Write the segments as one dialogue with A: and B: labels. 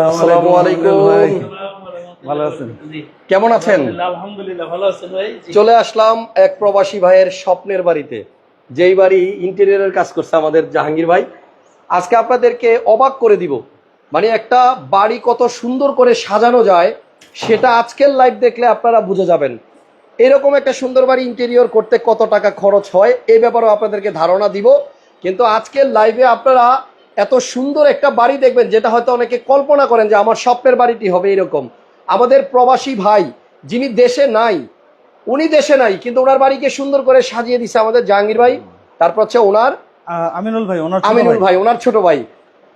A: আসসালামু আলাইকুম
B: ভালো আছেন?
A: কেমন আছেন?
C: আলহামদুলিল্লাহ ভালো আছেন ভাই।
A: চলে আসলাম এক প্রবাসী ভাইয়ের স্বপ্নের বাড়িতে। যেই বাড়ি ইন্টেরিয়রের কাজ করছে আমাদের জাহাঙ্গীর ভাই। আজকে আপনাদেরকে অবাক করে দিব। মানে একটা বাড়ি কত সুন্দর করে সাজানো যায় সেটা আজকের লাইভ দেখলে আপনারা বুঝে যাবেন। এরকম একটা সুন্দর বাড়ি ইন্টেরিয়র করতে কত টাকা খরচ হয় এই ব্যাপারেও আপনাদেরকে ধারণা দিব। কিন্তু আজকের লাইভে আপনারা এত সুন্দর একটা বাড়ি দেখবেন যেটা হয়তো অনেকে কল্পনা করেন যে আমার স্বপ্নের বাড়িটি হবে এরকম। আমাদের প্রবাসী ভাই যিনি দেশে নাই উনি দেশে নাই কিন্তু ওনার বাড়িকে সুন্দর করে সাজিয়ে দিছে আমাদের জাহাঙ্গীর ভাই তারপর হচ্ছে ওনার
B: আমিনুল ভাই ওনার
A: আমিনুল
B: ভাই।
A: ভাই ওনার ছোট ভাই।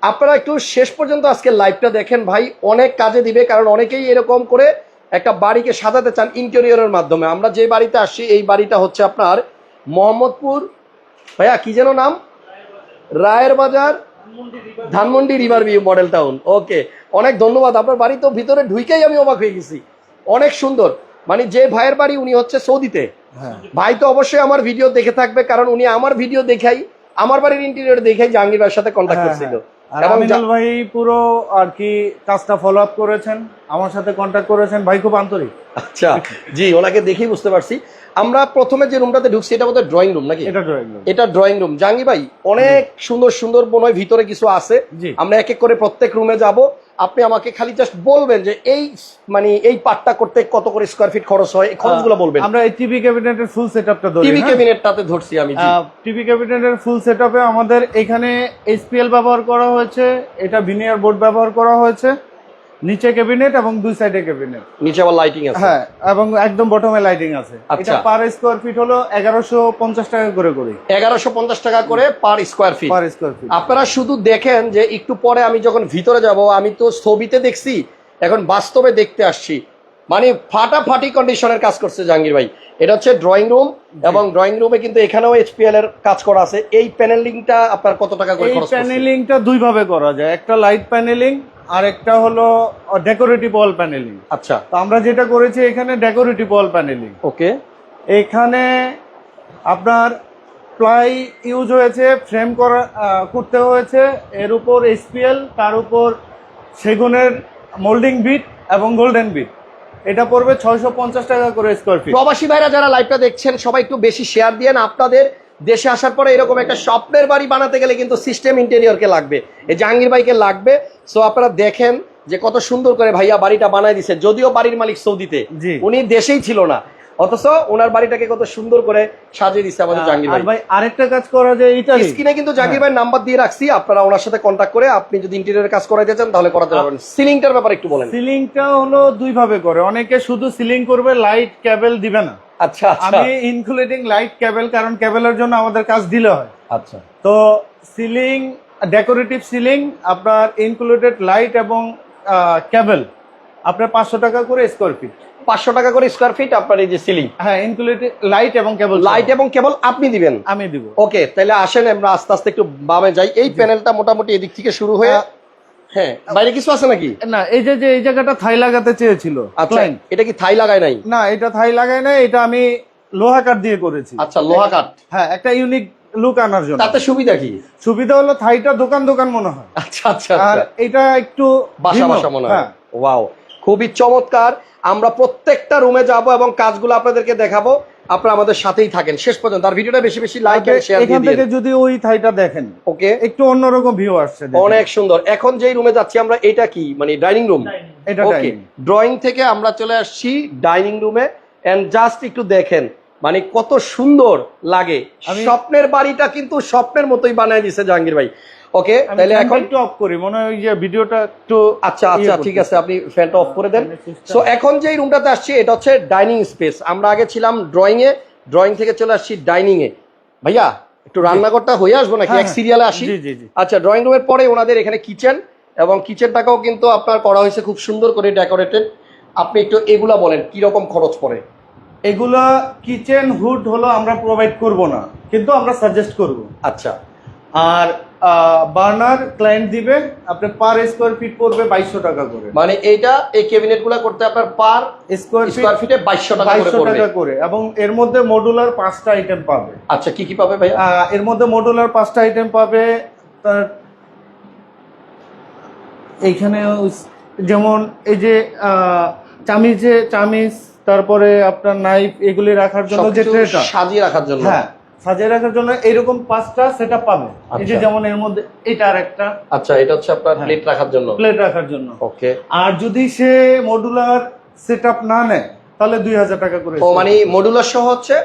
A: আপনারা একটু শেষ পর্যন্ত আজকে লাইভটা দেখেন ভাই অনেক কাজে দিবে কারণ অনেকেই এরকম করে একটা বাড়িকে সাজাতে চান ইন্টেরিয়রের মাধ্যমে। আমরা যে বাড়িতে আসছি এই বাড়িটা হচ্ছে আপনার মোহাম্মদপুর ভাইয়া কি যেন নাম? Rayer Bazar Dhanmondi river view Model Town okay অনেক ধন্যবাদ আপনার বাড়ি তো ভিতরে ঢুকেই আমি অবাক হয়ে গেছি। অনেক সুন্দর মানে যে ভাইয়ের বাড়ি উনি হচ্ছে সৌদিতে।
B: হ্যাঁ।
A: ভাই তো অবশ্যই আমার ভিডিও দেখে থাকবে কারণ উনি আমার ভিডিও দেখাই আমার বাড়ির ইন্টেরিয়র দেখেই জাহাঙ্গীর ভাইয়ের সাথে কন্ট্যাক্ট করছিল।
B: হ্যাঁ। আমিনুল ভাই পুরো আর কি কাজটা ফলো আপ করেছেন আমার সাথে কন্ট্যাক্ট করেছেন ভাই খুব আন্তরিক।
A: আচ্ছা জি ওনাকে দেখেই বুঝতে পারছি। আমরা প্রথমে যে রুমটাতে ঢুকছি এটা বোধহয় ড্রয়িং রুম নাকি?
B: এটা ড্রয়িং রুম
A: এটা ড্রয়িং রুম জাহাঙ্গীর ভাই অনেক সুন্দর সুন্দর মনে ভিতরে কিছু আছে। আমরা এক এক করে প্রত্যেক রুমে যাব। আপনি আমাকে খালি জাস্ট বলবেন যে এই মানে এই পার্টটা করতে কত করে স্কোয়ার ফিট খরচ হয় এই খরচগুলো বলবেন।
B: আমরা এই টিভি ক্যাবিনেটের ফুল সেটআপটা ধরি
A: টিভি ক্যাবিনেটটাতে ধরছি আমি জি।
B: টিভি ক্যাবিনেটের ফুল সেটআপে আমাদের এখানে এইচপিএল ব্যবহার করা হয়েছে এটা ভিনিয়ার বোর্ড ব্যবহার করা হয়েছে। নিচে ক্যাবিনেট এবং দুই সাইডে ক্যাবিনেট।
A: নিচে আবার লাইটিং আছে।
B: হ্যাঁ এবং একদম বটমে লাইটিং আছে। এটা পার স্কোয়ার ফিট হলো এগারোশো পঞ্চাশ টাকা করে করি।
A: এগারোশো পঞ্চাশ টাকা করে per square feet
B: per square feet
A: আপনারা শুধু দেখেন যে একটু পরে আমি যখন ভিতরে যাব আমি তো ছবিতে দেখছি এখন বাস্তবে দেখতে আসছি। মানে ফাটাফাটি কন্ডিশনের কাজ করছে জাহাঙ্গীর ভাই। এটা হচ্ছে ড্রয়িং রুম এবং ড্রয়িং রুমে কিন্তু এখানেও এইচপিএল এর কাজ করা আছে। এই প্যানেলিংটা আপনার কত টাকা করে খরচ
B: প্যানেলিংটা দুই ভাবে করা যায়। একটা লাইট প্যানেলিং আর একটা হলো ডেকোরেটিভ ওয়াল প্যানেলিং
A: আচ্ছা।
B: তো আমরা যেটা করেছি এখানে ডেকোরেটিভ ওয়াল প্যানেলিং
A: ওকে।
B: এখানে আপনার প্লাই ইউজ হয়েছে ফ্রেম করা করতে হয়েছে এর উপর এসপিএল তার উপর সেগুনের মোল্ডিং বিট এবং গোল্ডেন বিট এটা পড়বে ছয়শো পঞ্চাশ টাকা করে স্কোয়ার ফিট
A: প্রবাসী ভাইরা যারা লাইভটা দেখছেন সবাই একটু বেশি শেয়ার দিয়েন আপনাদের দেশে আসার পরে এরকম একটা স্বপ্নের বাড়ি বানাতে গেলে কিন্তু সিস্টেম ইন্টেরিয়রকে লাগবে। এই জাহাঙ্গীর ভাইকে লাগবে। সো আপনারা দেখেন যে কত সুন্দর করে ভাইয়া বাড়িটা বানায় দিছে। যদিও বাড়ির মালিক সৌদিতে। উনি দেশেই ছিল না। অথচ ওনার বাড়িটাকে কত সুন্দর করে সাজিয়ে দিচ্ছে আমাদের জাহাঙ্গীর ভাই।
B: ভাই আরেকটা কাজ করা যায় ইটালি
A: স্ক্রিনে কিন্তু জাহাঙ্গীর ভাই নাম্বার দিয়ে রাখছি। আপনারা ওনার সাথে কন্ট্যাক্ট করে আপনি যদি ইন্টেরিয়র কাজ করাইতে চান তাহলে করাতে পারবেন। সিলিংটার ব্যাপারে একটু বলেন।
B: সিলিংটা হলো দুই ভাবে করে। অনেকে শুধু সিলিং করবে লাইট কেবল দিবে না।
A: আচ্ছা আচ্ছা।
B: আমি ইনক্লুডিং লাইট কেবল কারণ কেবলের জন্য আমাদের কাজ দিলে হয়।
A: আচ্ছা।
B: তো সিলিং ডেকোরেটিভ সিলিং আপনার ইনক্লুডেড লাইট এবং কেবল আপনার পাঁচশো টাকা করে স্কোয়ার ফিট
A: পাঁচশো টাকা করে স্কোয়ার ফিট আপনার এই যে সিলিং
B: হ্যাঁ ইনক্লুডেড লাইট এবং কেবল
A: লাইট এবং কেবল আপনি দিবেন?
B: আমি দিব।
A: ওকে তাহলে আসেন আমরা আস্তে আস্তে একটু বামে যাই। এই প্যানেলটা মোটামুটি এদিক থেকে শুরু হয়ে হ্যাঁ বাইরে কিছু আছে নাকি?
B: না এই যে যে এই জায়গাটা থাই লাগাতে চেয়েছিল
A: আচ্ছা এটা কি থাই লাগায় নাই?
B: না এটা থাই লাগাই না এটা আমি লোহা কাঠ দিয়ে করেছি।
A: আচ্ছা লোহা কাঠ।
B: হ্যাঁ একটা ইউনিক লুক আনার জন্য।
A: তাতে সুবিধা কি?
B: সুবিধা হলো থাইটা দোকান দোকান মনে হয়।
A: আচ্ছা আচ্ছা
B: আর
A: আচ্ছা
B: এটা একটু
A: বাসা বাসা মনে হয়।
B: হ্যাঁ।
A: ওয়াও খুবই চমৎকার। আমরা প্রত্যেকটা রুমে যাব এবং কাজগুলো আপনাদেরকে দেখাবো। আপনারা আমাদের সাথেই থাকেন। শেষ পর্যন্ত আর ভিডিওটা বেশি বেশি লাইক এন্ড শেয়ার
B: দিন
A: এখান
B: থেকে যদি ওই থাইটা দেখেন
A: ওকে
B: একটু অন্যরকম ভিউ আসছে দেখেন।
A: অনেক সুন্দর। এখন যেই রুমে যাচ্ছি আমরা এটা কি? মানে ডাইনিং রুম
B: এটা
A: ওকে ড্রয়িং থেকে আমরা চলে আসছি ডাইনিং রুমে এন্ড জাস্ট একটু দেখেন মানে কত সুন্দর লাগে। স্বপ্নের বাড়িটা কিন্তু স্বপ্নের মতোই বানায় দিছে জাহাঙ্গীর ভাই। ওকে তাহলে এখন
B: একটু অফ করি মনে হয় যে ভিডিওটা একটু
A: আচ্ছা
B: ইয়ে
A: আচ্ছা ঠিক আছে আপনি ফ্যানটা অফ করে দেন। সো এখন যেই রুমটাতে আসছি এটা হচ্ছে ডাইনিং স্পেস আমরা আগে ছিলাম ড্রয়িং এ ড্রয়িং থেকে চলে আসছি ডাইনিং এ ভাইয়া একটু রান্নাঘরটা হয়ে আসব নাকি?
B: হ্যাঁ,
A: এক
B: হ্যাঁ।
A: সিরিয়ালে আসি?
B: জি, জি।
A: আচ্ছা ড্রয়িং রুমের পরে ওনাদের এখানে কিচেন এবং কিচেনটাকেও কিন্তু আপনার করা হয়েছে খুব সুন্দর করে ডেকোরেটেড আপনি একটু এগুলা বলেন কি রকম খরচ পড়ে?
B: এগুলা কিচেন হুড হলো আমরা প্রোভাইড করব না কিন্তু আমরা সাজেস্ট করব।
A: আচ্ছা।
B: আর বার্নার ক্লায়েন্ট দিবে আপনি পার স্কোয়ার ফিট পড়বে বাইশশো টাকা করে।
A: মানে এইটা এই ক্যাবিনেটগুলা করতে আপনার পার
B: স্কোয়ার
A: স্কোয়ার
B: ফিট
A: বাইশশো টাকা
B: বাইশশো টাকা করে এবং এর মধ্যে মডুলার পাঁচটা আইটেম পাবে।
A: আচ্ছা কি কি পাবে
B: ভাই এর মধ্যে মডুলার পাঁচটা আইটেম পাবে তার এইখানে যেমন এই যে আহ, চামিচে চামিচ তারপরে আপনার নাইফ এগুলি রাখার জন্য যে ট্রেটা
A: সাজিয়ে রাখার জন্য।
B: হ্যাঁ সাজিয়ে রাখার জন্য এরকম পাঁচটা সেটা পাবে। এই যে
A: আচ্ছা।
B: যেমন এর মধ্যে এটা আর একটা।
A: আচ্ছা এটা হচ্ছে আপনার
B: হ্যাঁ।
A: প্লেট রাখার জন্য।
B: প্লেট রাখার জন্য।
A: ওকে
B: আর যদি সে মডুলার সেট না নেয় তাহলে দুই হাজার টাকা করে
A: ও মানে মডুলার সহ হচ্ছে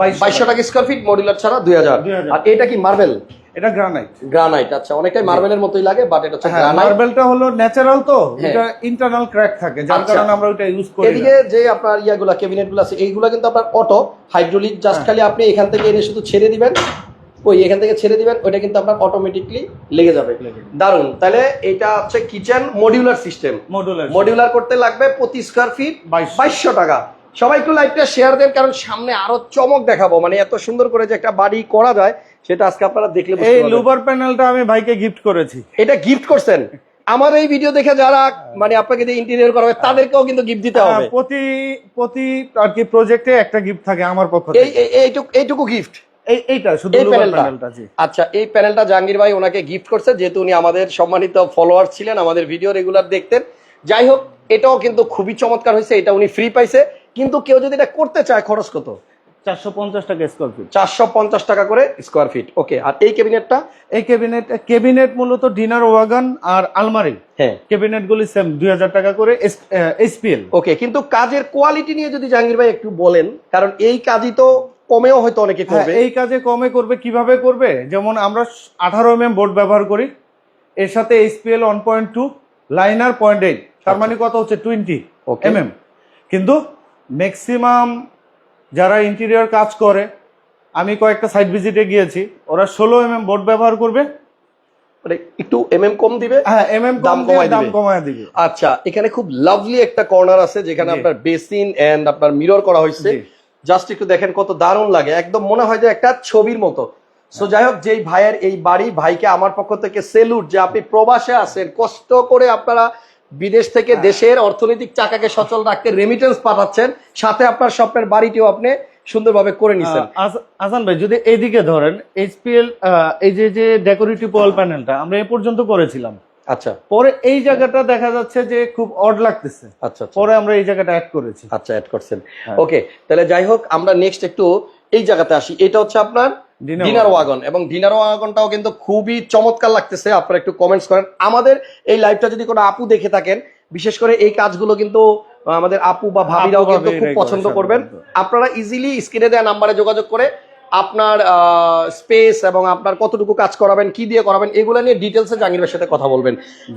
B: বাইশশো
A: বাইশশো টাকা। স্কোয়ার ফিট মডুলার ছাড়া দুই হাজার।
B: 2000
A: আর এটা কি মার্বেল
B: এটা গ্রানাইট
A: গ্রানাইট আচ্ছা অনেকটাই মার্বেলের মতোই লাগে বাট এটা হচ্ছে
B: হ্যাঁ
A: গ্রানাইট
B: মার্বেলটা হলো ন্যাচারাল তো
A: হ্যাঁ।
B: এটা ইন্টারনাল ক্র্যাক থাকে যার
A: আচ্ছা।
B: কারণে আমরা ওটা ইউজ করি
A: এদিকে যে আপনার ইয়াগুলা ক্যাবিনেটগুলো আছে এইগুলা কিন্তু আপনার অটো হাইড্রোলিক জাস্ট
B: হ্যাঁ।
A: খালি আপনি এখান থেকে এনে শুধু ছেড়ে দিবেন ওই এখান থেকে ছেড়ে দিবেন ওইটা কিন্তু আপনার অটোমেটিকলি লেগে যাবে। দারুণ তাহলে এটা হচ্ছে kitchen modular system
B: modular
A: modular করতে লাগবে প্রতি স্কোয়ার ফিট।
B: বাইশশো।
A: টাকা। সবাই একটু লাইভটা শেয়ার দেন কারণ সামনে আরও চমক দেখাবো। মানে এত সুন্দর করে যে একটা বাড়ি করা যায় সেটা আজকে আপনারা দেখলে
B: এই। লুবার প্যানেলটা আমি ভাইকে গিফট করেছি।
A: এটা গিফট করছেন? আমার এই ভিডিও দেখে যারা মানে আপনাকে যে ইন্টেরিয়র করা হবে তাদেরকেও কিন্তু গিফট দিতে হবে।
B: হ্যাঁ, প্রতি প্রতি আর কি প্রজেক্টে একটা গিফট থাকে আমার পক্ষ থেকে।
A: এই- এইটুকু এইটুকু গিফট
B: এইটা শুধু
A: প্যানেলটা। আচ্ছা এই প্যানেলটা জাহাঙ্গীর ভাই ওনাকে গিফট করছে যেহেতু উনি আমাদের সম্মানিত ফলোয়ার ছিলেন আমাদের ভিডিও রেগুলার দেখতেন। যাই হোক এটাও কিন্তু খুবই চমৎকার হয়েছে এটা উনি ফ্রি পাইছে। কিন্তু কেউ যদি এটা করতে চায় খরচ কত?
B: চারশো পঞ্চাশ টাকা স্কোয়ার ফিট
A: চারশো পঞ্চাশ টাকা করে স্কোয়ার ফিট ওকে আর এই ক্যাবিনেটটা
B: এই ক্যাবিনেট ক্যাবিনেট মূলত ডিনার ওয়াগান আর আলমারি।
A: হ্যাঁ।
B: ক্যাবিনেট গুলি সেম দুই হাজার টাকা করে এসপিএল
A: ওকে কিন্তু কাজের কোয়ালিটি নিয়ে যদি জাহাঙ্গীর ভাই একটু বলেন কারণ এই কাজই তো কমেও হয়তো অনেকে করবে।
B: হ্যাঁ, এই কাজে কমে করবে কীভাবে করবে? যেমন আমরা আঠারো এম বোর্ড ব্যবহার করি এর সাথে point two liner point eight তার মানে কত হচ্ছে? Twenty
A: Okay.
B: এম এম কিন্তু ম্যাক্সিমাম যারা ইন্টেরিয়র কাজ করে আমি কয়েকটা সাইট ভিজিটে গিয়েছি ওরা ষোলো এম এম বোর্ড ব্যবহার করবে।
A: মানে একটু এম এম কম দিবে?
B: হ্যাঁ এম এম
A: দাম
B: দাম
A: কমায়
B: দাম কমায় দিবে।
A: আচ্ছা এখানে খুব লাভলি একটা কর্নার আছে যেখানে আপনার বেসিন এন্ড আপনার মিরর করা হয়েছে। জাস্ট একটু দেখেন কত দারুণ লাগে। একদম মনে হয় যে একটা ছবির মতো। সো যাই হোক যেই ভাইয়ের এই বাড়ি ভাইকে আমার পক্ষ থেকে সেলুট যে আপনি প্রবাসে আছেন কষ্ট করে আপনারা বিদেশ থেকে
B: হ্যাঁ।
A: দেশের অর্থনৈতিক চাকাকে সচল রাখতে রেমিটেন্স পাঠাচ্ছেন। সাথে আপনার স্বপ্নের বাড়িটিও আপনি সুন্দরভাবে করে নিছেন।
B: আসান ভাই যদি এইদিকে ধরেন এইচপিএল এই যে যে ডেকোরেটিভ ওয়াল প্যানেলটা আমরা এ পর্যন্ত করেছিলাম।
A: আচ্ছা।
B: পরে এই জায়গাটা দেখা যাচ্ছে যে খুব অড লাগতেছে।
A: আচ্ছা আচ্ছা।
B: পরে আমরা এই জায়গাটা অ্যাড করেছি।
A: আচ্ছা অ্যাড করছেন।
B: হ্যাঁ।
A: ওকে তাহলে যাই হোক আমরা নেক্সট একটু এই জায়গাতে আসি। এটা হচ্ছে আপনার ডিনার ওয়াগন। এবং ডিনার ওয়াগনটাও কিন্তু খুবই চমৎকার লাগতেছে। আপনারা একটু কমেন্টস করেন। আমাদের এই লাইভটা যদি কোনো আপু দেখে থাকেন বিশেষ করে এই কাজগুলো কিন্তু আমাদের আপু বা ভাবিরাও কিন্তু খুব পছন্দ করবেন। আপনারা ইজিলি স্ক্রিনে দেওয়া নাম্বারে যোগাযোগ করে আপনার স্পেস এবং আপনার কতটুকু কাজ করাবেন কি দিয়ে করাবেন এগুলো নিয়ে ডিটেলসে জাহাঙ্গীর ভাইয়ের সাথে কথা বলবেন।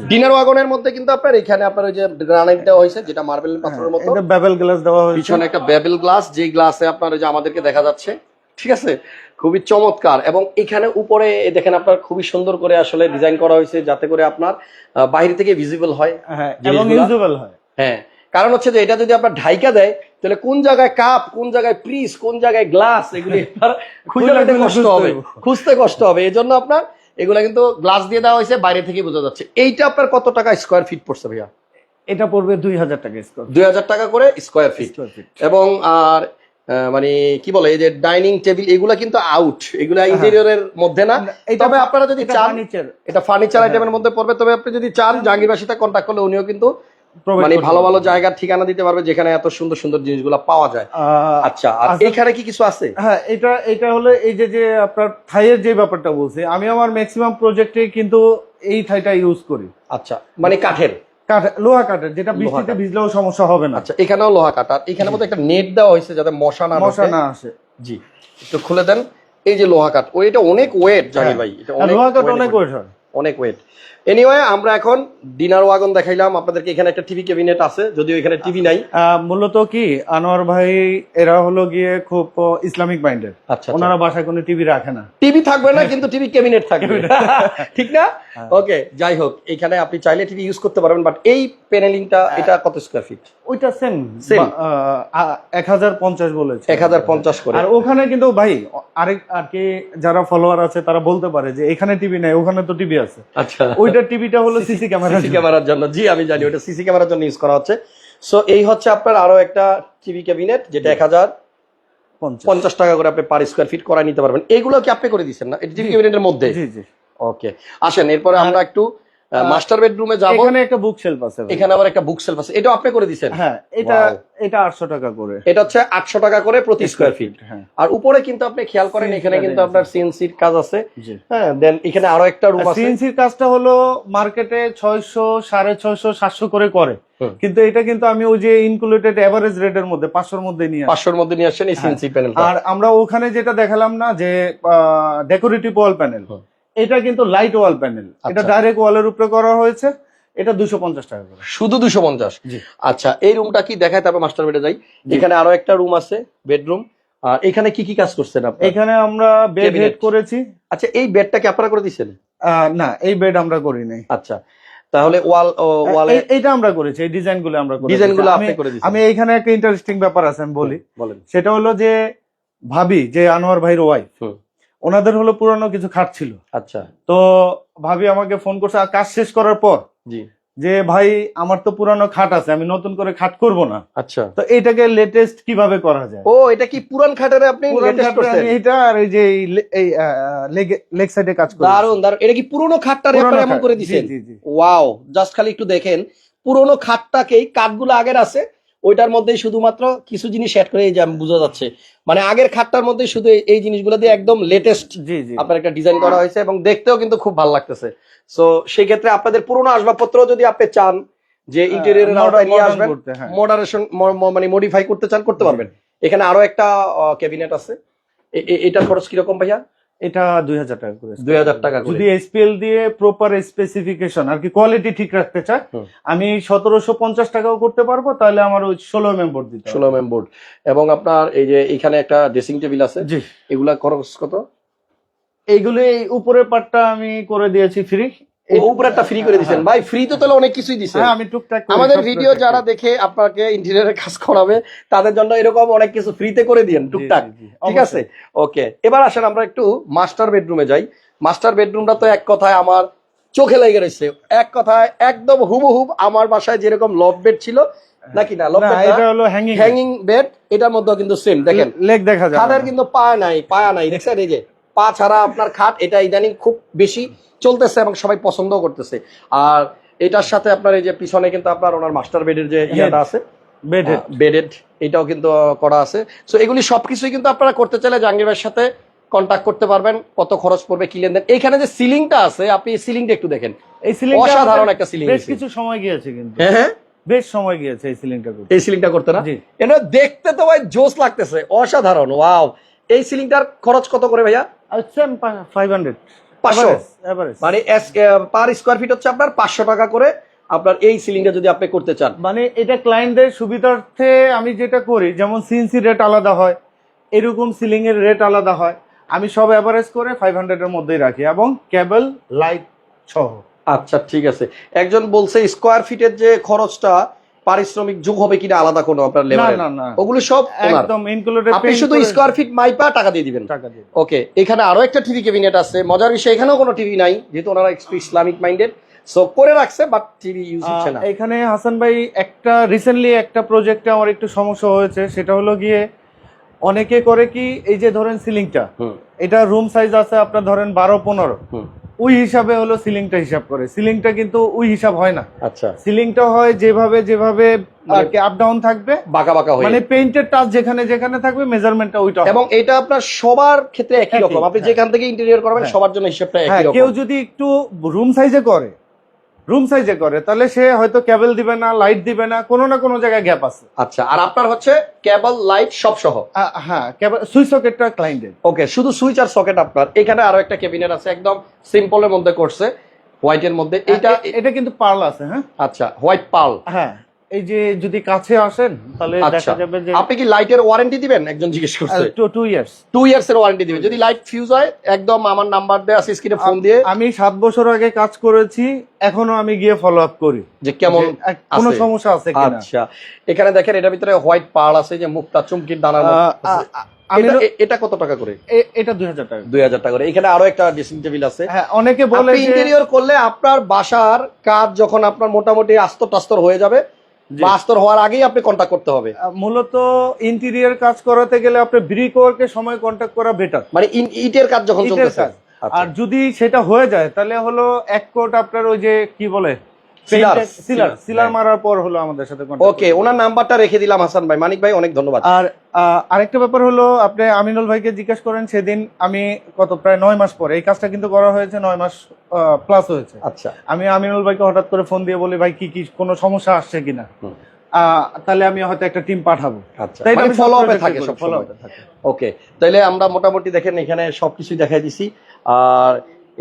A: ডিনার ওয়াগনের মধ্যে কিন্তু আপনার এখানে আপনার ওই যে গ্রানাইট দেওয়া হয়েছে যেটা মার্বেল পাথরের মতো।
B: এটা বেবেল গ্লাস দেওয়া হয়েছে।
A: পিছনে একটা বেবেল গ্লাস যে গ্লাসে আপনার ওই যে আমাদেরকে দেখা যাচ্ছে ঠিক আছে? খুবই চমৎকার। এবং এখানে উপরে দেখেন আপনার খুবই সুন্দর করে আসলে ডিজাইন করা হয়েছে যাতে করে আপনার বাইরে থেকে ভিজিবল হয়
B: হ্যাঁ এবং ইউজেবল হয়।
A: হ্যাঁ কারণ হচ্ছে যে এটা যদি আপনার ঢাইকা দেয় তাহলে কোন জায়গায় কাপ কোন জায়গায় প্রিস কোন জায়গায় গ্লাস এগুলি আপনার খুঁজে কষ্ট হবে। খুঁজতে কষ্ট হবে। এই জন্য আপনার এগুলা কিন্তু গ্লাস দিয়ে দেওয়া হয়েছে বাইরে থেকে বোঝা যাচ্ছে। এইটা আপনার কত টাকা স্কোয়ার ফিট পড়ছে ভাইয়া?
B: এটা পড়বে দুই হাজার টাকা স্কোয়ার
A: দুই হাজার টাকা করে স্কোয়ার ফিট এবং আর মানে কি বলে এই যে ডাইনিং টেবিল এগুলা কিন্তু আউট এগুলা ইন্টেরিয়রের মধ্যে না। তবে আপনারা যদি চান
B: ফার্নিচার
A: এটা ফার্নিচার আইটেমের মধ্যে পড়বে। তবে আপনি যদি চান জাহাঙ্গীর সাথে কন্ট্যাক্ট করলে উনিও কিন্তু মানে ভালো ভালো জায়গার ঠিকানা দিতে পারবে যেখানে এত সুন্দর সুন্দর জিনিসগুলো পাওয়া যায়। আচ্ছা আর
B: আচ্ছা।
A: এখানে কি কিছু আছে?
B: হ্যাঁ এটা এটা হলো এই যে যে আপনার থাইয়ের যে ব্যাপারটা বলছি আমি আমার ম্যাক্সিমাম প্রজেক্টে কিন্তু এই থাইটা ইউজ করি।
A: আচ্ছা মানে কাঠের?
B: কাঠ লোহা কাঠের যেটা বৃষ্টিতে। ভিজলেও সমস্যা হবে না।
A: আচ্ছা এখানেও লোহা কাটার এখানে মধ্যে একটা নেট দেওয়া হয়েছে যাতে মশা না
B: মশা না আসে।
A: জি একটু খুলে দেন। এই যে লোহা কাঠ ও এটা অনেক ওয়েট জানি ভাই এটা
B: আর লোহা কাঠ অনেক ওয়েট হয়।
A: অনেক ওয়েট এনিওয়ে আমরা এখন ডিনার ওয়াগন দেখাইলাম। আপনাদেরকে এখানে একটা টিভি ক্যাবিনেট আছে যদিও এখানে টিভি নাই।
B: মূলত কি আনোয়ার ভাই এরা হলো গিয়ে খুব ইসলামিক মাইন্ডেড
A: আচ্ছা
B: ওনারা বাসায় কোনো টিভি রাখে না।
A: টিভি থাকবে না কিন্তু টিভি ক্যাবিনেট থাকবে। ঠিক না?
B: হ্যাঁ।
A: ওকে যাই হোক এখানে আপনি চাইলে টিভি ইউজ করতে পারবেন বাট এই প্যানেলিংটা
B: হ্যাঁ।
A: এটা কত স্কোয়ার ফিট
B: ওইটা সেম হাজার পঞ্চাশ বলেছে।
A: এক হাজার পঞ্চাশ করে।
B: আর ওখানে কিন্তু ভাই আরেক আর কি যারা ফলোয়ার আছে তারা বলতে পারে যে এখানে টিভি নাই ওখানে তো টিভি আছে।
A: আচ্ছা।
B: ওইটা টিভিটা হলো সিসি ক্যামেরা
A: ক্যামেরার জন্য। জি আমি জানি ওটা সিসি ক্যামেরার জন্য ইউজ করা হচ্ছে। সো এই হচ্ছে আপনার আরও একটা টিভি ক্যাবিনেট যেটা এক হাজার পঞ্চাশ। টাকা করে আপনি পার স্কোয়ার ফিট করাই নিতে পারবেন। এগুলো কি আপনি করে দিচ্ছেন না? টিভি ক্যাবিনেটের মধ্যে?
B: জি জি।
A: ওকে আসেন এরপরে আমরা একটু মাস্টার বেডরুমে যাব।
B: এখানে একটা বুক শেলফ আছে
A: এখানে আবার একটা বুক সেলফ আছে। এটাও আপনি করে দিচ্ছেন
B: হ্যাঁ এটা এটা আটশো টাকা করে।
A: এটা হচ্ছে আটশো টাকা করে প্রতি স্কোয়ার ফিট আর উপরে কিন্তু আপনি খেয়াল করেন এখানে কিন্তু। আপনার সিএনসির কাজ আছে। হ্যাঁ দেন এখানে আরও একটা রুম আছে।
B: সিএনসির কাজটা হলো মার্কেটে ছয়শো সাড়ে ছয়শো সাতশো করে করে। কিন্তু এটা কিন্তু আমি ওই যে ইনক্লুডেড এভারেজ রেটের মধ্যে পাঁচশোর মধ্যে নিয়ে আসি।
A: পাঁচশোর মধ্যে নিয়ে আসছেন এই। সিএনসি প্যানেল
B: আর আমরা ওখানে যেটা দেখালাম না যে ডেকোরেটিভ ওয়াল প্যানেল। এটা কিন্তু লাইট ওয়াল প্যানেল এটা
A: আচ্ছা।
B: ডাইরেক্ট ওয়ালের উপরে করা হয়েছে। এটা দুশো পঞ্চাশ টাকা করে।
A: শুধু দুশো পঞ্চাশ? আচ্ছা এই রুমটা কি দেখায়? তারপর মাস্টার বেডে যাই। এখানে আরও একটা রুম আছে বেডরুম আর এখানে কি কি কাজ করছেন আপনি
B: এখানে আমরা বেড। হেড করেছি।
A: আচ্ছা এই বেডটা কি আপনারা করে দিচ্ছেন
B: আহ, না এই বেড আমরা করি নাই।
A: আচ্ছা তাহলে ওয়াল ওয়ালে
B: এইটা আমরা করেছি এই ডিজাইনগুলো আমরা করেছি।
A: ডিজাইনগুলো
B: আমি-
A: আপনি করে দিচ্ছেন
B: আমি এইখানে একটা ইন্টারেস্টিং ব্যাপার আছে আমি বলি।
A: বলেন।
B: সেটা হলো যে ভাবি যে আনোয়ার ভাইয়ের ওয়াইফ। ওনাদের হলো পুরানো কিছু খাট ছিল।
A: আচ্ছা।
B: তো ভাবি আমাকে ফোন করছে আর কাজ শেষ করার পর?
A: জি।
B: যে ভাই আমার তো পুরানো খাট আছে আমি নতুন করে খাট করব না।
A: আচ্ছা।
B: তো এটাকে লেটেস্ট কীভাবে করা যায়?
A: ও এটা কি পুরান খাটের আপনি
B: খাটে
A: করছেন?
B: এইটা আর এই যে এই লেগ সাইডে কাজ করি।
A: দারুণ দারুণ এটা কি পুরনো খাটটারে আপনারা এমন করে
B: জি।
A: ওয়াও জাস্ট খালি একটু দেখেন পুরনো খাটটাকেই কাঠগুলো আগের আছে ওইটার মধ্যেই শুধুমাত্র কিছু জিনিস অ্যাড করে এই যে বোঝা যাচ্ছে। মানে আগের খাটটার মধ্যে শুধু এই- জিনিসগুলো দিয়ে একদম লেটেস্ট আপনার একটা ডিজাইন করা হয়েছে এবং দেখতেও কিন্তু খুব ভালো লাগতেছে। সো সেই ক্ষেত্রে আপনাদের পুরনো আসবাবপত্র যদি আপনি চান যে ইন্টেরিয়রের
B: modern-
A: আওতায় নিয়ে আসবেন
B: করতে, হ্যাঁ।
A: মডারেশন মানে মডিফাই করতে চান করতে পারবেন। এখানে আরও একটা ক্যাবিনেট আছে। এটার খরচ কীরকম ভাইয়া?
B: এটা দুই হাজার টাকা করে
A: দুই হাজার টাকা
B: যদি এসপিএল দিয়ে প্রপার স্পেসিফিকেশন আর কি কোয়ালিটি ঠিক রাখতে চায় আমি সতেরোশো পঞ্চাশ টাকাও করতে পারব তাহলে আমার ওই ষোলো মেম্বর দিতে
A: ষোলো এম বোর্ড এবং আপনার এই যে এখানে একটা ড্রেসিং টেবিল আছে
B: জি।
A: এগুলা খরচ কত?
B: এইগুলো এই উপরের পার্টটা আমি করে দিয়েছি ফ্রি
A: উপরে একটা ফ্রি করে দিচ্ছেন ভাই ফ্রি তো তাহলে অনেক কিছুই
B: হ্যাঁ আমি টুকটাক
A: আমাদের ভিডিও যারা দেখে আপনাকে ইন্টেরিয়রের কাজ করাবে তাদের জন্য এরকম অনেক কিছু ফ্রিতে করে
B: জি,
A: টুকটাক। ঠিক আছে? ওকে এবার আসেন আমরা একটু মাস্টার বেডরুমে যাই। মাস্টার বেডরুমটা তো এক কথায় আমার চোখে লেগে রয়েছে। এক কথায় একদম হুবহুব আমার বাসায় যেরকম লভ বেড ছিল নাকি না? লভ বেড
B: এটা হলো হ্যাঙ্গিং
A: হ্যাঙ্গিং বেড এটার মধ্যেও কিন্তু সেম দেখেন।
B: লেগ দেখা যায়
A: খাটের কিন্তু পা নাই পায়া নাই। দেখছেন এই যে? পা ছাড়া আপনার খাট এটা ইদানিং খুব বেশি চলতেছে এবং সবাই পছন্দও করতেছে। আর এটার সাথে আপনার এই যে পিছনে কিন্তু আপনার ওনার মাস্টার বেডের যে ইয়াটা আছে
B: বেড
A: বেডেড এটাও কিন্তু করা আছে। সো এগুলি সবকিছুই কিন্তু আপনারা করতে চাইলে জাহাঙ্গীর ভাইয়ের সাথে কন্ট্যাক্ট করতে পারবেন কত খরচ পড়বে কি লেনদেন। এখানে যে সিলিংটা আছে আপনি সিলিংটা একটু দেখেন।
B: এই সিলিং
A: অসাধারণ একটা সিলিং
B: বেশ কিছু সময় গিয়েছে কিন্তু।
A: হ্যাঁ হ্যাঁ।
B: বেশ সময় গিয়েছে এই সিলিংটা করতে।
A: এই সিলিংটা করতে না? এটা দেখতে তো ভাই জোস লাগতেছে অসাধারণ ওয়াও। এই সিলিংটার খরচ কত করে ভাইয়া?
B: আচ্ছা ফাইভ হান্ড্রেড
A: পাঁচশো।
B: এভারেজ
A: মানে পার স্কোয়ার ফিট হচ্ছে আপনার পাঁচশো টাকা করে আপনার এই সিলিংটা যদি আপনি করতে চান।
B: মানে এটা ক্লায়েন্টদের সুবিধার্থে আমি যেটা করি যেমন সিএনসি রেট আলাদা হয় এরকম সিলিং এর রেট আলাদা হয় আমি সব অ্যাভারেজ করে ফাইভ হান্ড্রেড এর মধ্যেই রাখি এবং কেবল লাইট সহ।
A: আচ্ছা ঠিক আছে। একজন বলছে স্কোয়ার ফিটের যে খরচটা পারিশ্রমিক যোগ হবে কিনা আলাদা কোনো আপনার
B: না না না।
A: ওগুলো সব
B: একদম ইনক্লুডেড
A: আপনি শুধু স্কোয়ার ফিট মাইপা টাকা দিয়ে দিবেন।
B: টাকা দিয়ে
A: ওকে এখানে আরও একটা টিভি ক্যাবিনেট আছে। মজার বিষয় এখানেও কোনো টিভি নাই যেহেতু ওনারা একটু ইসলামিক মাইন্ডেড সো করে রাখছে বাট টিভি ইউজ হচ্ছে না।
B: এখানে হাসান ভাই একটা রিসেন্টলি একটা প্রজেক্টে আমার একটু সমস্যা হয়েছে। সেটা হলো গিয়ে অনেকে করে কি এই যে ধরেন সিলিংটা এটা রুম সাইজ আছে আপনার ধরেন বারো পনেরো। ওই হিসাবে হলো সিলিংটা হিসাব করে সিলিংটা কিন্তু ওই হিসাব হয় না
A: আচ্ছা
B: সিলিংটা হয় যেভাবে যেভাবে আর কি আপ ডাউন থাকবে
A: বাঁকা বাঁকা হয়ে
B: মানে পেইন্টের টাচ যেখানে যেখানে থাকবে মেজারমেন্টটা ওইটা।
A: এবং এটা আপনার সবার ক্ষেত্রে একই রকম আপনি
B: হ্যাঁ।
A: যেখান থেকে ইন্টেরিয়র করবেন
B: হ্যাঁ।
A: সবার জন্য হিসাবটা একই রকম কেউ
B: যদি একটু রুম সাইজে করে রুম সাইজে করে তাহলে সে হয়তো কেবল দিবে না লাইট দিবে না কোনো না কোনো জায়গায় গ্যাপ আছে।
A: আচ্ছা আর আপনার হচ্ছে কেবল লাইট সব সহ?
B: হ্যাঁ কেবল সুইচ সকেটটা ক্লায়েন্টের
A: ওকে শুধু সুইচ আর সকেট আপনার। এখানে আরও একটা ক্যাবিনেট আছে একদম সিম্পলের মধ্যে করছে হোয়াইটের মধ্যে। এটা
B: এটা কিন্তু পার্ল আছে হ্যাঁ।
A: আচ্ছা হোয়াইট পার্ল
B: হ্যাঁ। এই যে যদি কাছে আসেন তাহলে
A: আচ্ছা।
B: দেখা যাবে যে
A: আপনি কি লাইটের ওয়ারেন্টি দিবেন? একজন জিজ্ঞেস করছে।
B: টু ইয়ার্স
A: টু ইয়ার্স এর ওয়ারেন্টি দিবেন। যদি লাইট ফিউজ হয় একদম আমার নাম্বার দেওয়া আছে স্ক্রিনে ফোন দিয়ে।
B: আমি সাত বছর আগে কাজ করেছি এখনও আমি গিয়ে ফলো আপ করি।
A: যে কেমন
B: কোনো সমস্যা আছে কিনা?
A: আচ্ছা। এখানে দেখেন এটার ভিতরে হোয়াইট পার্ল আছে যে মুক্তা চুমকির দানার এটা- কত টাকা করে?
B: এটা দুই হাজার টাকা।
A: দুই হাজার টাকা করে। এখানে আরও একটা ড্রেসিং টেবিল আছে।
B: হ্যাঁ অনেকে বলে
A: ইন্টেরিয়র করলে আপনার বাসার কাজ যখন আপনার মোটামুটি আস্তর টাস্তর হয়ে যাবে
B: জি।
A: বা আস্তর হওয়ার আগেই আপনি কন্ট্যাক্ট করতে হবে।
B: মূলত ইন্টেরিয়র কাজ করাতে গেলে আপনি ব্রিক ওয়ার্কের সময় কন্ট্যাক্ট করা বেটার
A: মানে ইটের কাজ যখন চলতেছে। আচ্ছা।
B: আর যদি সেটা হয়ে যায় তাহলে হলো এক কোট আপনার ওই যে কি বলে?
A: Sealer,
B: সিলার সিলার। মারার পর হলো আমাদের সাথে
A: ওকে ওনার নাম্বারটা রেখে দিলাম হাসান ভাই। মানিক ভাই অনেক ধন্যবাদ।
B: আর আরেকটা ব্যাপার হলো আপনি আমিনুল ভাইকে জিজ্ঞেস করেন সেদিন আমি কত প্রায় নয় মাস পরে এই কাজটা কিন্তু করা হয়েছে নয় মাস প্লাস হয়েছে।
A: আচ্ছা।
B: আমি আমিনুল ভাইকে হঠাৎ করে ফোন দিয়ে বলি ভাই কি কি কোনো সমস্যা আসছে কিনা? আহ, তাহলে আমি হয়তো একটা টিম পাঠাবো।
A: আচ্ছা। মানে ফলো আপে থাকে সব
B: up এ থাকে।
A: ওকে তাহলে আমরা মোটামুটি দেখেন এখানে সবকিছু দেখাই দিছি। আর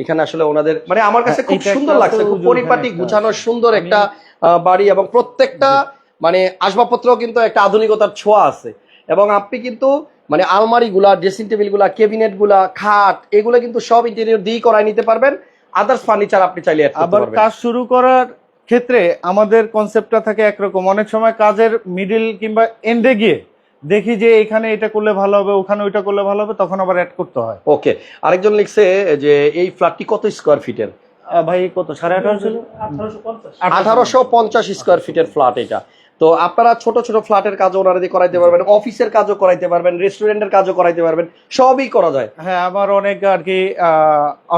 A: এখানে আসলে ওনাদের মানে আমার কাছে
B: হ্যাঁ,
A: খুব সুন্দর লাগছে খুব পরিপাটি
B: এখানে
A: গুছানো সুন্দর একটা বাড়ি এবং প্রত্যেকটা মানে আসবাবপত্র কিন্তু একটা আধুনিকতার ছোঁয়া আছে। এবং আপনি কিন্তু মানে আলমারি গুলা ড্রেসিং টেবিলগুলা কেবিনেটগুলা খাট এগুলো কিন্তু সব ইন্টেরিয়র দিয়েই করাই নিতে পারবেন। আদার্স ফার্নিচার আপনি চাইলে
B: আবার কাজ শুরু করার ক্ষেত্রে আমাদের কনসেপ্টটা থাকে একরকম। অনেক সময় কাজের মিডিল কিংবা এন্ডে গিয়ে দেখি যে এখানে এটা করলে ভালো হবে ওখানে ওইটা করলে ভালো হবে তখন আবার অ্যাড করতে হয়।
A: ওকে আরেকজন লিখছে যে এই ফ্ল্যাটটি কত স্কোয়ার ফিটের
B: ভাই কত? সাড়ে
C: আঠারোশো পঞ্চাশ।
A: আঠারোশো পঞ্চাশ স্কোয়ার ফিটের ফ্ল্যাট এটা। তো আপনারা ছোট ছোট ফ্ল্যাটের কাজও ওনারা দিয়ে করাইতে পারবেন অফিসের কাজও করাইতে পারবেন রেস্টুরেন্টের কাজও করাইতে পারবেন সবই করা যায়।
B: হ্যাঁ আমার অনেক আর কি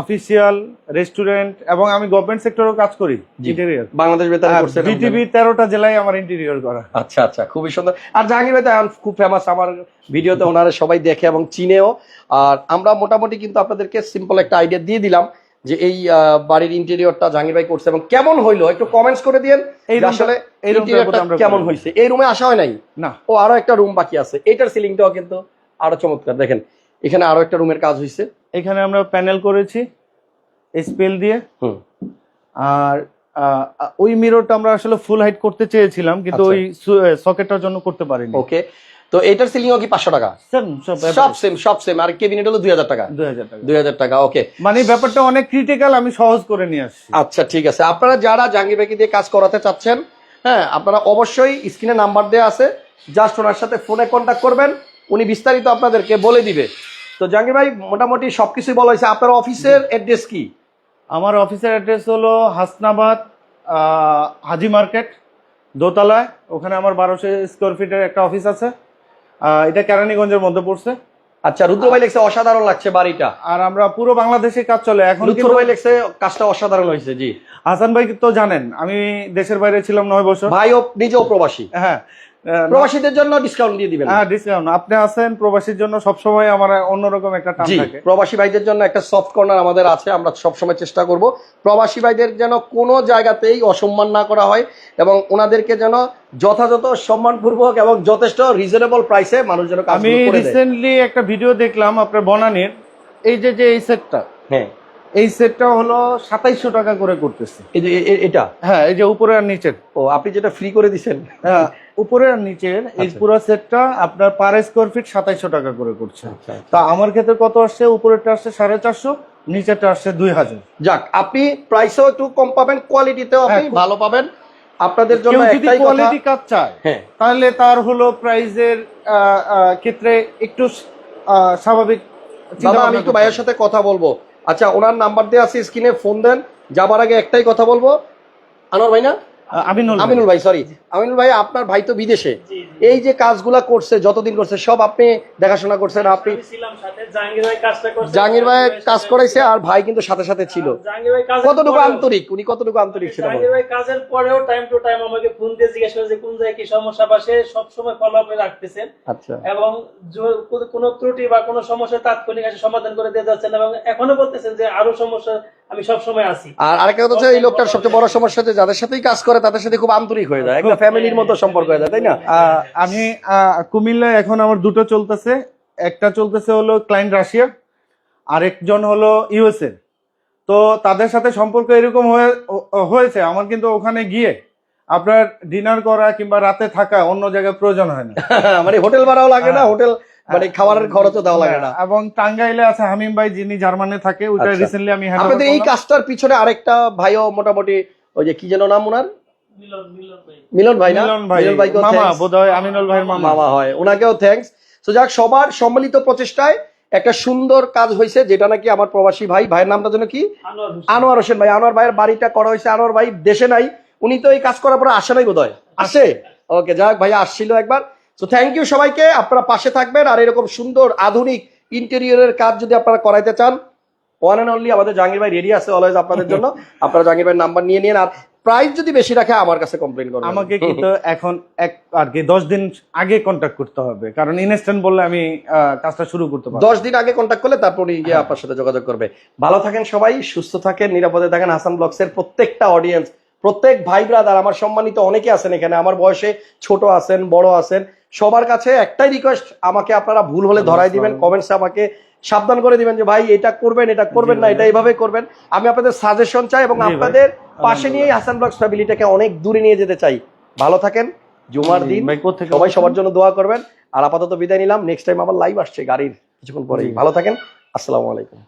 B: অফিসিয়াল রেস্টুরেন্ট এবং আমি গভর্নমেন্ট সেক্টরেও কাজ করি। ইন্টেরিয়র
A: বাংলাদেশ বেতারে করছেন
B: বিটিভি তেরোটা জেলায় আমার ইন্টেরিয়র করা।
A: আচ্ছা আচ্ছা খুবই সুন্দর। আর জাহাঙ্গীর ভাই তো খুব ফেমাস আমার ভিডিওতে ওনারা সবাই দেখে এবং চিনেও। আর আমরা মোটামুটি কিন্তু আপনাদেরকে সিম্পল একটা আইডিয়া দিয়ে দিলাম। যে এই বাড়ির ইন্টেরিয়রটা জাহাঙ্গীর ভাই করছে এবং কেমন হইল? একটু কমেন্টস করে দিয়েন
B: এই
A: আসলে
B: এই
A: কেমন। হয়েছে এই রুমে আসা হয় নাই?
B: না।
A: ও আরও একটা রুম বাকি আছে। এটার সিলিংটাও কিন্তু আরও চমৎকার। দেখেন এখানে আরও একটা রুমের কাজ হয়েছে
B: এখানে আমরা প্যানেল করেছি স্পেল দিয়ে।
A: হুম।
B: আর ওই মিররটা আমরা আসলে ফুল হাইট করতে চেয়েছিলাম কিন্তু
A: আচ্ছা।
B: ওই সকেটটার জন্য করতে পারিনি।
A: ওকে তো এটার সিলিংও কি পাঁচশো টাকা?
B: সব
A: সেম সব সেম আর কেবিনেট হলো দুই হাজার টাকা।
B: দুই হাজার টাকা।
A: ওকে
B: মানে ব্যাপারটা অনেক ক্রিটিক্যাল আমি সহজ করে নিয়ে আসছি।
A: আচ্ছা ঠিক আছে। আপনারা যারা জাহাঙ্গীর ভাইকে দিয়ে কাজ করাতে চাচ্ছেন হ্যাঁ আপনারা অবশ্যই স্ক্রিনে নাম্বার দেওয়া আছে। জাস্ট ওনার সাথে ফোনে কন্ট্যাক্ট করবেন। উনি বিস্তারিত আপনাদেরকে বলে দিবে। তো জাহাঙ্গীর ভাই মোটামুটি সবকিছুই বলা হয়েছে। আপনার অফিসের অ্যাড্রেস কি?
B: আমার অফিসের অ্যাড্রেস হলো হাসনাবাদ হাজি মার্কেট দোতলায়। ওখানে আমার বারোশো স্কোয়ার ফিটের একটা অফিস আছে। এটা কেরানীগঞ্জের মধ্যে পড়ছে।
A: আচ্ছা রুদ্র ভাই লেখছে অসাধারণ লাগছে বাড়িটা।
B: আর আমরা পুরো বাংলাদেশে কাজ চলে। এখন
A: লুৎফর ভাই লেখছে কাজটা অসাধারণ হয়েছে। জি।
B: হাসান ভাই তো জানেন আমি দেশের বাইরে ছিলাম নয় বছর।
A: ভাইও নিজেও প্রবাসী।
B: হ্যাঁ।
A: প্রবাসীদের জন্য ডিসকাউন্ট দিয়ে দিবেন।
B: হ্যাঁ ডিসকাউন্ট আপনি আছেন প্রবাসীর জন্য সবসময় আমার অন্যরকম একটা টান থাকে।
A: প্রবাসী ভাইদের জন্য একটা সফট কর্নার আমাদের আছে আমরা সবসময় চেষ্টা করব। প্রবাসী ভাইদের যেন কোনো জায়গাতেই অসম্মান না করা হয় এবং ওনাদেরকে যেন যথাযথ সম্মানপূর্বক এবং যথেষ্ট রিজনেবল প্রাইসে মানুষ যেন
B: আমি রিসেন্টলি একটা ভিডিও দেখলাম আপনার বনানীর। এই যে যে এই সেটটা
A: হ্যাঁ।
B: এই সেটটা হলো সাতাইশশো টাকা করে করতেছে।
A: এই যে এটা?
B: হ্যাঁ এই যে উপরে আর নিচের।
A: ও আপনি যেটা ফ্রি করে দিছেন।
B: হ্যাঁ উপরে আর নিচের এই
A: আচ্ছা।
B: পুরো সেটটা আপনার পার স্কোয়ার ফিট সাতাইশশো টাকা করে করছে।
A: আচ্ছা
B: তা আমার ক্ষেত্রে কত আসছে? উপরেরটা আসছে সাড়ে চারশো নিচেরটা আসছে দুই হাজার।
A: যাক আপনি প্রাইসও একটু কম পাবেন কোয়ালিটিতেও আপনি
B: হ্যাঁ।
A: ভালো পাবেন। আপনাদের জন্য একটাই
B: কোয়ালিটি কাজ চায়
A: হ্যাঁ।
B: তাহলে তার হলো প্রাইজের ক্ষেত্রে একটু স্বাভাবিক
A: দাদা আমি একটু ভাইয়ের সাথে কথা বলব। আচ্ছা ওনার নাম্বার দিয়ে আছে স্ক্রিনে ফোন দেন যাবার আগে একটাই কথা বলব। আনোয়ার ভাই না?
B: আমিনুল ভাই।
A: আমিনুল ভাই সরি আমিনুল ভাই আপনার ভাই তো বিদেশে। এই যে কাজগুলা করছে যতদিন করছে সব আপনি দেখাশোনা করছেন আপনি
C: জাহাঙ্গীর ভাই কাজটা করছে।
A: জাহাঙ্গীর ভাই কাজ করাইছে আর ভাই কিন্তু সাথে সাথে ছিল।
C: কাজের
A: কতটুকু আন্তরিক? উনি কতটুকু আন্তরিক ছিল
C: জাহাঙ্গীর ভাই কাজের পরেও টাইম টু টাইম আমাকে ফোন দিয়ে জিজ্ঞেস করে যে কোন জায়গায় কি সমস্যা পাশে সবসময় ফলো আপে রাখতেছেন?
A: আচ্ছা।
C: এবং য- কোনো- কোনো ত্রুটি বা কোনো সমস্যা তাৎক্ষণিক এসে সমাধান করে দিয়ে যাচ্ছেন এবং এখনও বলতেছেন যে আরও সমস্যা আমি সবসময় আছি।
A: আর আরেকটা কথা হচ্ছে এই লোকটার সবচেয়ে বড় সমস্যা হচ্ছে যাদের সাথেই কাজ করে তাদের সাথে খুব আন্তরিক হয়ে যায় একটা ফ্যামিলির মতো সম্পর্ক হয়ে যায় তাই না
B: আমি কুমিল্লায় এখন আমার দুটো চলতেছে একটা চলতেছে হলো ক্লায়েন্ট রাশিয়া আরেকজন হলো ইউএসএ তো তাদের সাথে সম্পর্ক এরকম হয়েছে আমার কিন্তু ওখানে গিয়ে আপনার ডিনার করা কিংবা রাতে থাকা অন্য জায়গায় প্রয়োজন হয় না
A: মানে হোটেল ভাড়াও লাগে না। হোটেল মানে খাবারের খরচও দেওয়া লাগে না
B: এবং টাঙ্গাইলে আছে হামিম ভাই যিনি জার্মানে থাকে ওইটা
A: আচ্ছা।
B: রিসেন্টলি আমি hand over
A: আপনাদের এই। কাজটার পিছনে আরেকটা ভাইও মোটামুটি ওই যে কি যেন নাম ওনার
C: মিলন মিলন ভাই।
A: মিলন ভাই না?
B: মিলন ভাই মামা। বোধহয় আমিনুল ভাইয়ের মামা।
A: মামা হয় ওনাকেও থ্যাঙ্কস তো যাক সবার সম্মিলিত প্রচেষ্টায় একটা সুন্দর কাজ হয়েছে যেটা নাকি আমার প্রবাসী ভাই ভাইয়ের নামটা যেন কি?
C: আনোয়ার হোসেন।
A: ভাই। আনোয়ার ভাইয়ের বাড়িটা করা হয়েছে আনোয়ার ভাই দেশে নাই। উনি তো এই কাজ করার পরে আসে নাই বোধহয়? আসে? ওকে যাক ভাইয়া আসছিল একবার। তো থ্যাংক ইউ সবাইকে আপনারা পাশে থাকবেন। আর এরকম সুন্দর আধুনিক ইন্টেরিয়রের কাজ যদি আপনারা করাইতে চান ওয়ান অ্যান্ড অনলি আমাদের জাহাঙ্গীর ভাই রেডি আছে অলওয়েজ আপনাদের জন্য। আপনারা জাহাঙ্গীর ভাইয়ের নাম্বার নিয়ে নিন। আর প্রাইস যদি বেশি রাখে আমার কাছে কমপ্লেন করবেন।
B: আমাকে কিন্তু এখন এক আর কি দশ দিন আগে কন্টাক্ট করতে হবে। কারণ ইনস্ট্যান্ট বললে আমি কাজটা শুরু করতে পারব।
A: দশ দিন আগে কন্টাক্ট করলে তারপরে গিয়ে আপনার সাথে যোগাযোগ করবে। ভালো থাকেন সবাই সুস্থ থাকেন নিরাপদে থাকেন। হাসান ব্লগসের প্রত্যেকটা অডিয়েন্স প্রত্যেক ভাই ব্রাদার আমার সম্মানিত অনেকে আছেন এখানে। আমার বয়সে ছোট আছেন বড় আছেন। সবার কাছে একটাই রিকোয়েস্ট আমাকে আপনারা ভুল হলে ধরাই দিবেন। কমেন্টসে আমাকে সাবধান করে দিবেন যে ভাই এটা করবেন এটা করবেন না এটা এইভাবে করবেন। আমি আপনাদের সাজেশন চাই এবং আপনাদের পাশে নিয়ে হাসান ব্লগস ফ্যামিলিটাকে অনেক দূরে নিয়ে যেতে চাই। ভালো থাকেন জুমার দিন। সবাই সবার জন্য দোয়া করবেন। আর আপাতত বিদায় নিলাম। নেক্সট টাইম আবার লাইভ আসছে গাড়ির। কিছুক্ষণ পরেই। ভালো থাকেন। আসসালামু আলাইকুম।